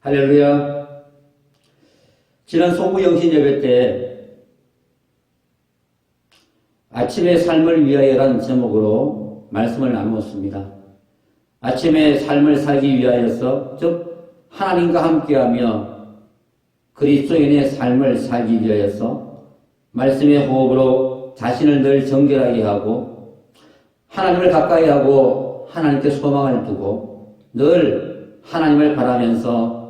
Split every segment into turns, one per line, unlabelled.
할렐루야. 지난 소부 영신 예배 때 아침의 삶을 위하여라는 제목으로 말씀을 나누었습니다. 아침의 삶을 살기 위하여서 즉 하나님과 함께하며 그리스도인의 삶을 살기 위하여서 말씀의 호흡으로 자신을 늘 정결하게 하고 하나님을 가까이 하고 하나님께 소망을 두고 늘 하나님을 바라면서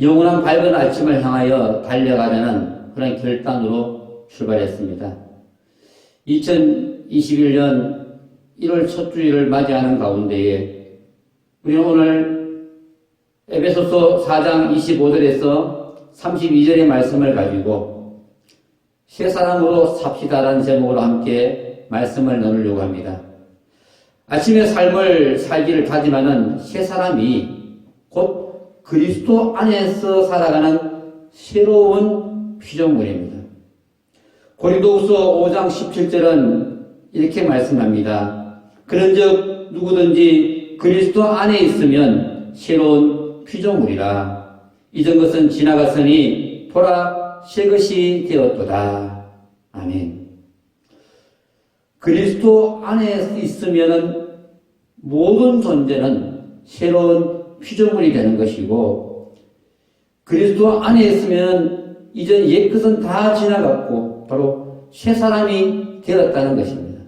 영원한 밝은 아침을 향하여 달려가려는 그런 결단으로 출발했습니다. 2021년 1월 첫 주일을 맞이하는 가운데에 우리는 오늘 에베소서 4장 25절에서 32절의 말씀을 가지고 새 사람으로 삽시다라는 제목으로 함께 말씀을 나누려고 합니다. 아침의 삶을 살기를 다짐하는 새 사람이 곧 그리스도 안에서 살아가는 새로운 피조물입니다. 고린도후서 5장 17절은 이렇게 말씀합니다. 그런즉 누구든지 그리스도 안에 있으면 새로운 피조물이라. 이전 것은 지나갔으니 보라 새 것이 되었도다. 아멘. 그리스도 안에 있으면은 모든 존재는 새로운 피조물이 되는 것이고 그리스도 안에 있으면 이전 옛 것은 다 지나갔고 바로 새 사람이 되었다는 것입니다.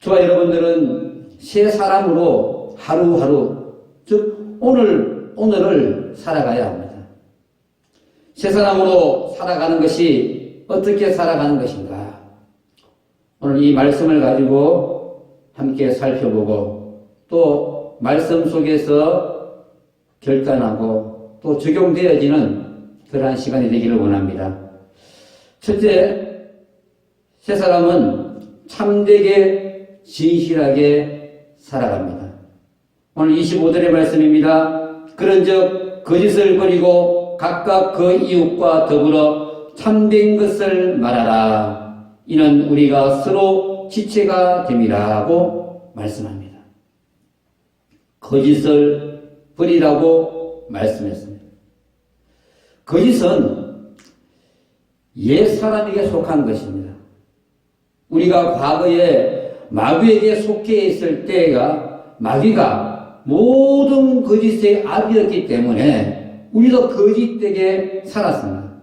저와 여러분들은 새 사람으로 하루하루 즉 오늘 오늘을 살아가야 합니다. 새 사람으로 살아가는 것이 어떻게 살아가는 것인가? 오늘 이 말씀을 가지고 함께 살펴보고 또 말씀 속에서 결단하고 또 적용되어지는 그러한 시간이 되기를 원합니다. 첫째, 새 사람은 참되게 진실하게 살아갑니다. 오늘 25절의 말씀입니다. 그런즉 거짓을 버리고 각각 그 이웃과 더불어 참된 것을 말하라. 이는 우리가 서로 지체가 됨이라고 말씀합니다. 거짓을 버리라고 말씀했습니다. 거짓은 옛 사람에게 속한 것입니다. 우리가 과거에 마귀에게 속해 있을 때가 마귀가 모든 거짓의 압이었기 때문에 우리도 거짓되게 살았습니다.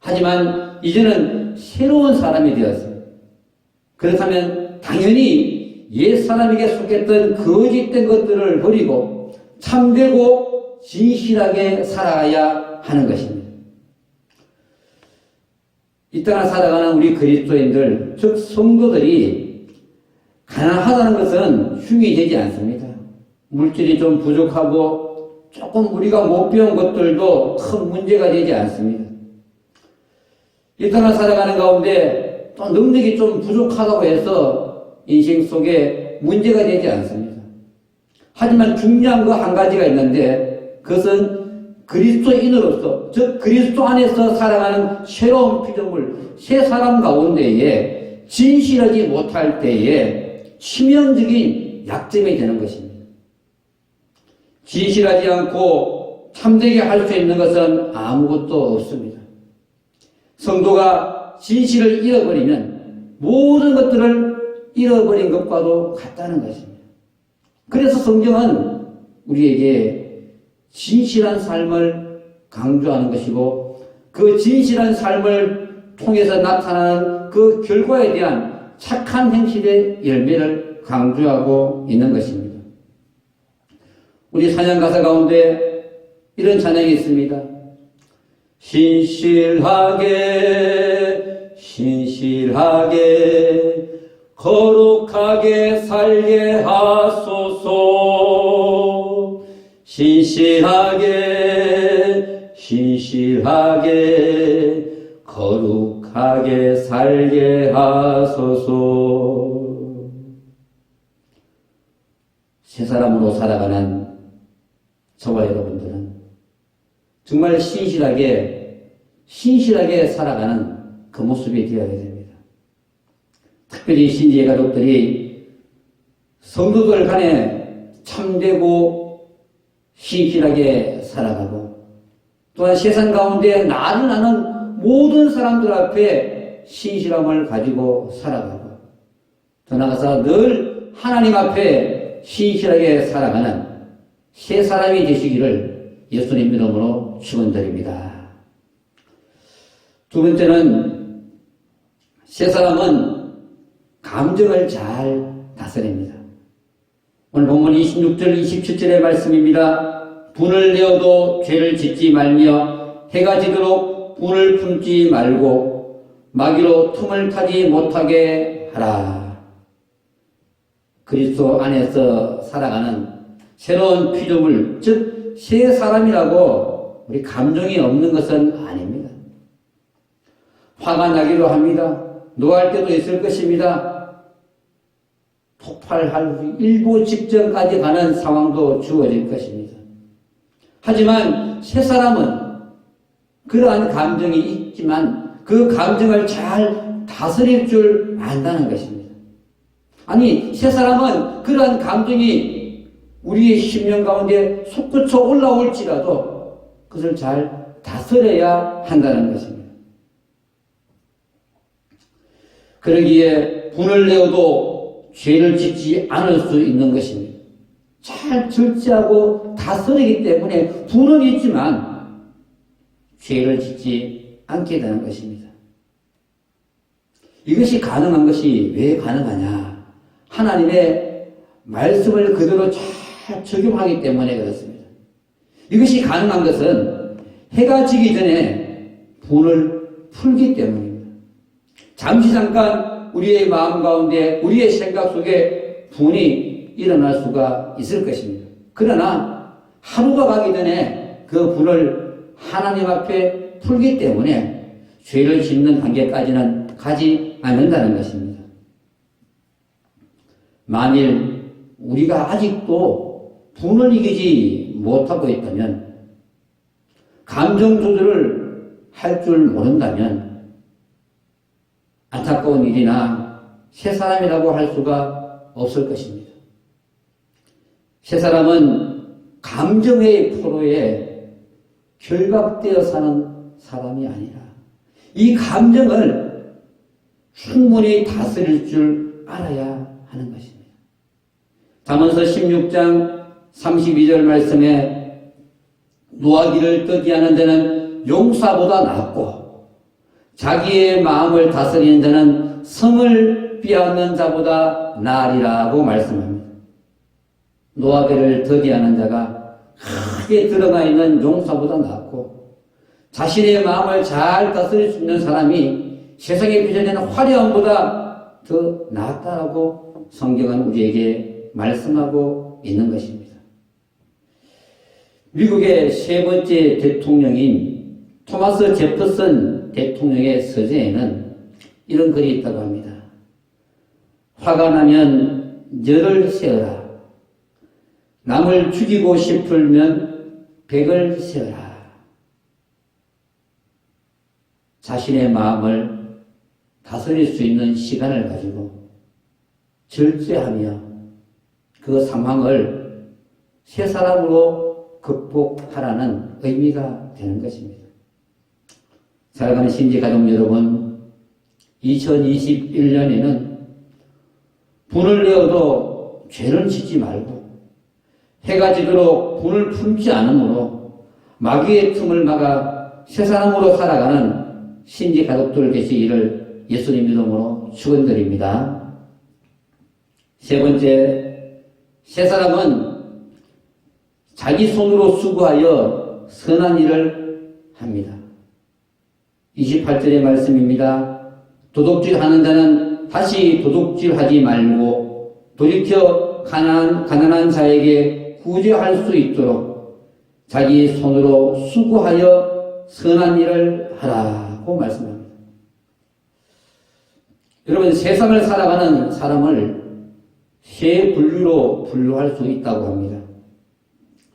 하지만 이제는 새로운 사람이 되었습니다. 그렇다면 당연히 옛 사람에게 속했던 거짓된 것들을 버리고 참되고 진실하게 살아야 하는 것입니다. 이 땅을 살아가는 우리 그리스도인들, 즉 성도들이 가난하다는 것은 흉이 되지 않습니다. 물질이 좀 부족하고 조금 우리가 못 배운 것들도 큰 문제가 되지 않습니다. 이 땅을 살아가는 가운데 또 능력이 좀 부족하다고 해서 인생 속에 문제가 되지 않습니다. 하지만 중요한 거 한 가지가 있는데 그것은 그리스도인으로서 즉 그리스도 안에서 살아가는 새로운 피조물 새 사람 가운데에 진실하지 못할 때에 치명적인 약점이 되는 것입니다. 진실하지 않고 참되게 할 수 있는 것은 아무것도 없습니다. 성도가 진실을 잃어버리면 모든 것들을 잃어버린 것과도 같다는 것입니다. 그래서 성경은 우리에게 진실한 삶을 강조하는 것이고 그 진실한 삶을 통해서 나타나는 그 결과에 대한 착한 행실의 열매를 강조하고 있는 것입니다. 우리 찬양 가사 가운데 이런 찬양이 있습니다. 신실하게 신실하게 거룩하게 살게 하소서 신실하게 신실하게 거룩하게 살게 하소서 새 사람으로 살아가는 저와 여러분들은 정말 신실하게 신실하게 살아가는 그 모습이 되어야 됩니다. 특별히 신지의 가족들이 성도들 간에 참되고 신실하게 살아가고 또한 세상 가운데 나를 아는 모든 사람들 앞에 신실함을 가지고 살아가고 더 나아가서 늘 하나님 앞에 신실하게 살아가는 새 사람이 되시기를 예수님 이름으로 축원드립니다. 두 번째는 새 사람은 감정을 잘 다스립니다. 오늘 본문 26절 27절의 말씀입니다. 분을 내어도 죄를 짓지 말며 해가 지도록 분을 품지 말고 마귀로 틈을 타지 못하게 하라. 그리스도 안에서 살아가는 새로운 피조물, 즉 새 사람이라고 우리 감정이 없는 것은 아닙니다. 화가 나기도 합니다. 노할 때도 있을 것입니다. 폭발할 일부 직전까지 가는 상황도 주어질 것입니다. 하지만 새 사람은 그러한 감정이 있지만 그 감정을 잘 다스릴 줄 안다는 것입니다. 아니, 새 사람은 그러한 감정이 우리의 심령 가운데 솟구쳐 올라올지라도 그것을 잘 다스려야 한다는 것입니다. 그러기에 분을 내어도 죄를 짓지 않을 수 있는 것입니다. 잘 절제하고 다스리기 때문에 분은 있지만 죄를 짓지 않게 되는 것입니다. 이것이 가능한 것이 왜 가능하냐? 하나님의 말씀을 그대로 잘 적용하기 때문에 그렇습니다. 이것이 가능한 것은 해가 지기 전에 분을 풀기 때문입니다. 잠시 잠깐 우리의 마음 가운데 우리의 생각 속에 분이 일어날 수가 있을 것입니다. 그러나 하루가 가기 전에 그 분을 하나님 앞에 풀기 때문에 죄를 짓는 단계까지는 가지 않는다는 것입니다. 만일 우리가 아직도 분을 이기지 못하고 있다면 감정 조절을 할 줄 모른다면 안타까운 일이나 새 사람이라고 할 수가 없을 것입니다. 새 사람은 감정의 포로에 결박되어 사는 사람이 아니라 이 감정을 충분히 다스릴 줄 알아야 하는 것입니다. 잠언서 16장 32절 말씀에 노하기를 떠기하는 데는 용사보다 낫고 자기의 마음을 다스리는 데는 성을 빼앗는 자보다 나으리라고 말씀합니다. 노하기를 더디하는 자가 크게 들어가 있는 용사보다 낫고 자신의 마음을 잘 다스릴 수 있는 사람이 세상에 빚어내는 화려함보다 더 낫다라고 성경은 우리에게 말씀하고 있는 것입니다. 미국의 세 번째 대통령인 토마스 제퍼슨 대통령의 서재에는 이런 글이 있다고 합니다. 화가 나면 열을 세어라. 남을 죽이고 싶으면 백을 세어라. 자신의 마음을 다스릴 수 있는 시간을 가지고 절제하며 그 상황을 새 사람으로 극복하라는 의미가 되는 것입니다. 사랑하는 신지 가족 여러분, 2021년에는 분을 내어도 죄를 짓지 말고 해가 지도록 분을 품지 않으므로 마귀의 틈을 막아 새 사람으로 살아가는 신지 가족들 계시기를 예수님 이름으로 축원드립니다. 세 번째, 새 사람은 자기 손으로 수고하여 선한 일을 합니다. 28절의 말씀입니다. 도둑질 하는 자는 다시 도둑질 하지 말고 돌이켜 가난, 가난한 자에게 구제할 수 있도록 자기 손으로 수고하여 선한 일을 하라고 말씀합니다. 여러분, 세상을 살아가는 사람을 세 분류로 분류할 수 있다고 합니다.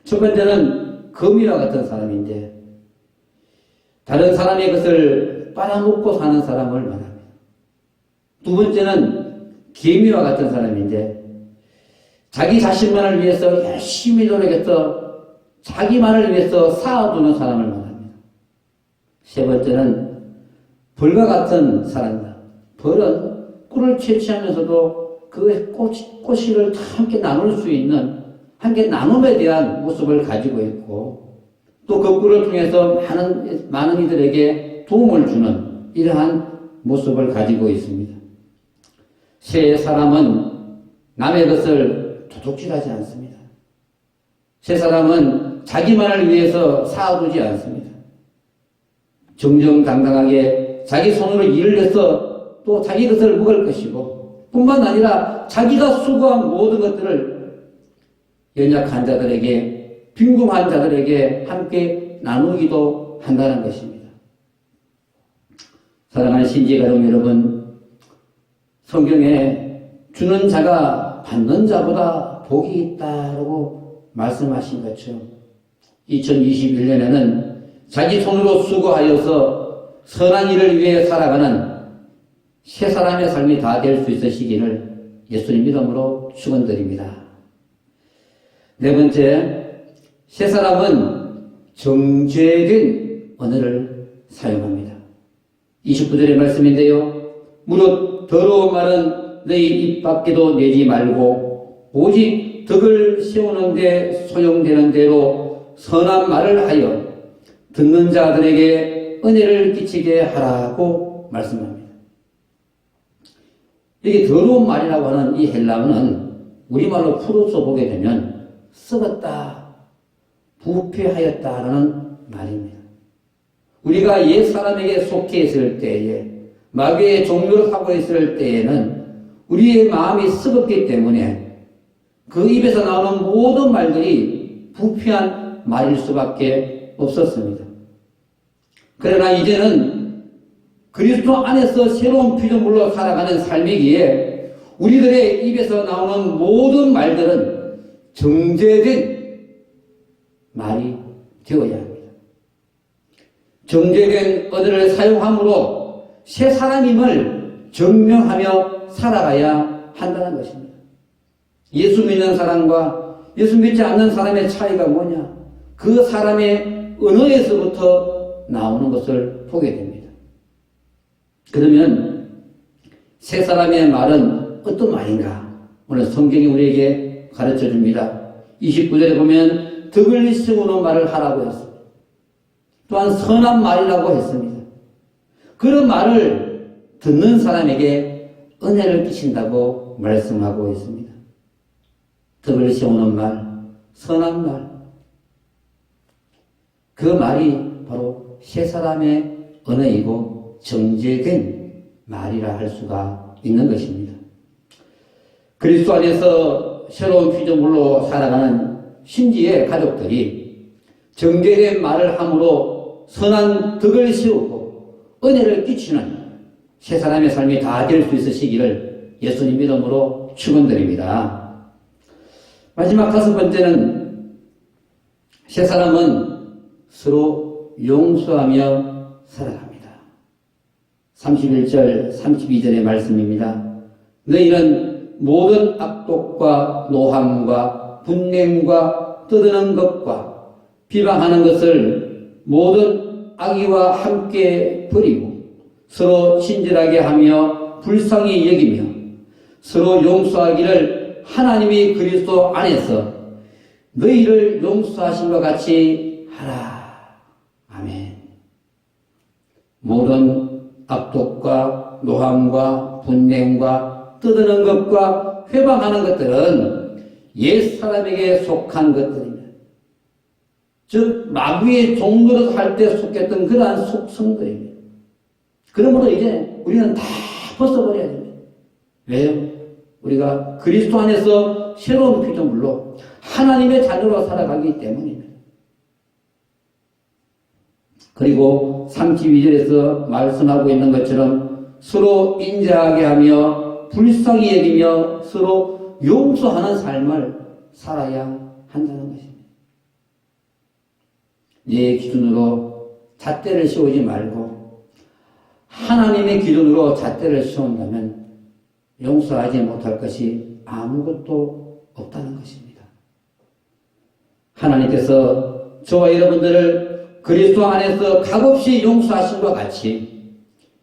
첫 번째는 금이와 같은 사람인데, 다른 사람의 것을 빨아먹고 사는 사람을 말합니다. 두 번째는 개미와 같은 사람인데, 자기 자신만을 위해서 열심히 노력해서 자기만을 위해서 쌓아두는 사람을 말합니다. 세 번째는 벌과 같은 사람이다. 벌은 꿀을 채취하면서도 그 꼬치, 꼬시를 다 함께 나눌 수 있는 함께 나눔에 대한 모습을 가지고 있고 또 그 꿀을 통해서 많은, 많은 이들에게 도움을 주는 이러한 모습을 가지고 있습니다. 세 사람은 남의 것을 도둑질하지 않습니다. 세 사람은 자기만을 위해서 쌓아두지 않습니다. 정정당당하게 자기 손으로 일을 해서 또 자기 것을 먹을 것이고 뿐만 아니라 자기가 수고한 모든 것들을 연약한 자들에게 빈궁한 자들에게 함께 나누기도 한다는 것입니다. 사랑하는 신지 가족 여러분, 성경에 주는 자가 받는 자보다 복이 있다라고 말씀하신 것처럼 2021년에는 자기 손으로 수고하여서 선한 일을 위해 살아가는 세 사람의 삶이 다 될 수 있으시기를 예수님 이름으로 축원드립니다. 네 번째, 세 사람은 정죄된 언어를 사용합니다. 29절의 말씀인데요. 무릇 더러운 말은 너희 입 밖에도 내지 말고 오직 덕을 세우는데 소용되는 대로 선한 말을 하여 듣는 자들에게 은혜를 끼치게 하라고 말씀합니다. 이게 더러운 말이라고 하는 이 헬라어는 우리말로 풀어서 보게 되면 썩었다, 부패하였다라는 말입니다. 우리가 옛 사람에게 속해 있을 때에 마귀의 종료를 하고 있을 때에는 우리의 마음이 썩었기 때문에 그 입에서 나오는 모든 말들이 부패한 말일 수밖에 없었습니다. 그러나 이제는 그리스도 안에서 새로운 피조물로 살아가는 삶이기에 우리들의 입에서 나오는 모든 말들은 정제된 말이 되어야 합니다. 정제된 언어를 사용함으로 새 사람임을 증명하며 살아가야 한다는 것입니다. 예수 믿는 사람과 예수 믿지 않는 사람의 차이가 뭐냐? 그 사람의 언어에서부터 나오는 것을 보게 됩니다. 그러면 새 사람의 말은 어떤 말인가? 오늘 성경이 우리에게 가르쳐 줍니다. 29절에 보면 세우는 말을 하라고 했습니다. 또한 선한 말이라고 했습니다. 그런 말을 듣는 사람에게 은혜를 끼친다고 말씀하고 있습니다. 덕을 세우는 말, 선한 말. 그 말이 바로 세 사람의 언어이고 정제된 말이라 할 수가 있는 것입니다. 그리스도 안에서 새로운 피조물로 살아가는 신지의 가족들이 정제된 말을 함으로 선한 덕을 세우고 은혜를 끼치는 세 사람의 삶이 다 될 수 있으시기를 예수님 이름으로 축원드립니다. 마지막 다섯 번째는 세 사람은 서로 용서하며 살아갑니다. 31절, 32절의 말씀입니다. 너희는 모든 악독과 노함과 분냉과 떠드는 것과 비방하는 것을 모든 악의와 함께 버리고 서로 친절하게 하며 불쌍히 여기며 서로 용서하기를 하나님이 그리스도 안에서 너희를 용서하신 것 같이 하라. 아멘. 모든 악독과 노함과 분냉과 떠드는 것과 회방하는 것들은 옛 사람에게 속한 것들입니다. 즉 마귀의 종로를 할때 속했던 그러한 속성들입니다. 그러므로 이제 우리는 다 벗어버려야 됩니다. 왜요? 우리가 그리스도 안에서 새로운 피조물로 하나님의 자녀로 살아가기 때문입니다. 그리고 32절에서 말씀하고 있는 것처럼 서로 인자하게 하며 불쌍히 여기며 서로 용서하는 삶을 살아야 한다는 것입니다. 내 기준으로 잣대를 씌우지 말고 하나님의 기준으로 잣대를 씌운다면 용서하지 못할 것이 아무것도 없다는 것입니다. 하나님께서 저와 여러분들을 그리스도 안에서 값없이 용서하신과 같이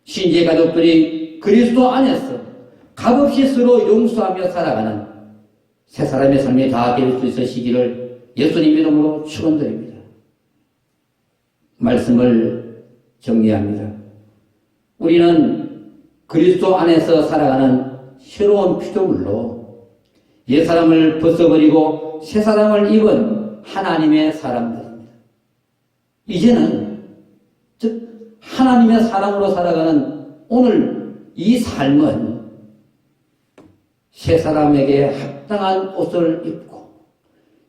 신재 가족들이 그리스도 안에서 값없이 서로 용서하며 살아가는 새 사람의 삶이 다 될 수 있으시기를 예수님 이름으로 축원드립니다. 말씀을 정리합니다. 우리는 그리스도 안에서 살아가는 새로운 피조물로 옛 사람을 벗어버리고 새 사람을 입은 하나님의 사람들입니다. 이제는 즉 하나님의 사람으로 살아가는 오늘 이 삶은 새 사람에게 합당한 옷을 입고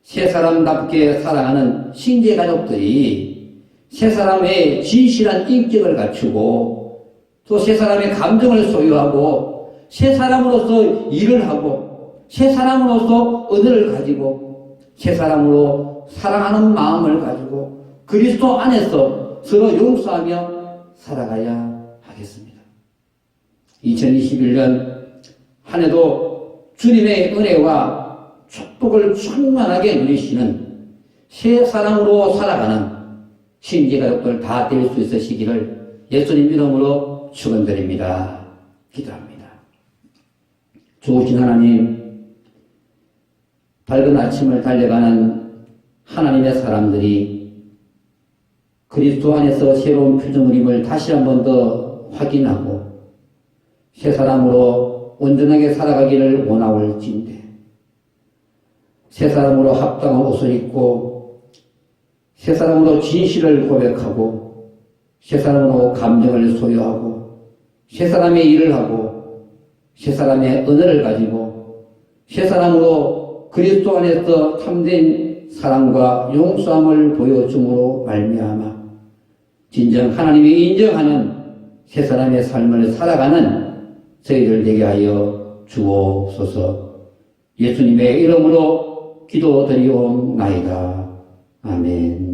새 사람답게 살아가는 신재 가족들이 새 사람의 진실한 인격을 갖추고 또새 사람의 감정을 소유하고 새 사람으로서 일을 하고 새 사람으로서 은혜를 가지고 새 사람으로 사랑하는 마음을 가지고 그리스도 안에서 서로 용서하며 살아가야 하겠습니다. 2021년 한 해도 주님의 은혜와 축복을 충만하게 누리시는 새 사람으로 살아가는 신지 가족들 다 될 수 있으시기를 예수님 이름으로 축원드립니다. 기도합니다. 좋으신 하나님, 밝은 아침을 달려가는 하나님의 사람들이 그리스도 안에서 새로운 표정임을 다시 한 번 더 확인하고 새 사람으로 온전하게 살아가기를 원하올진데 새 사람으로 합당한 옷을 입고 새 사람으로 진실을 고백하고 새 사람으로 감정을 소유하고 새 사람의 일을 하고 새 사람의 은혜를 가지고 새 사람으로 그리스도 안에서 참된 사랑과 용서함을 보여줌으로 말미암아 진정 하나님이 인정하는 새 사람의 삶을 살아가는 저희들 되게 하여 주옵소서 예수님의 이름으로 기도드리옵나이다. 아멘.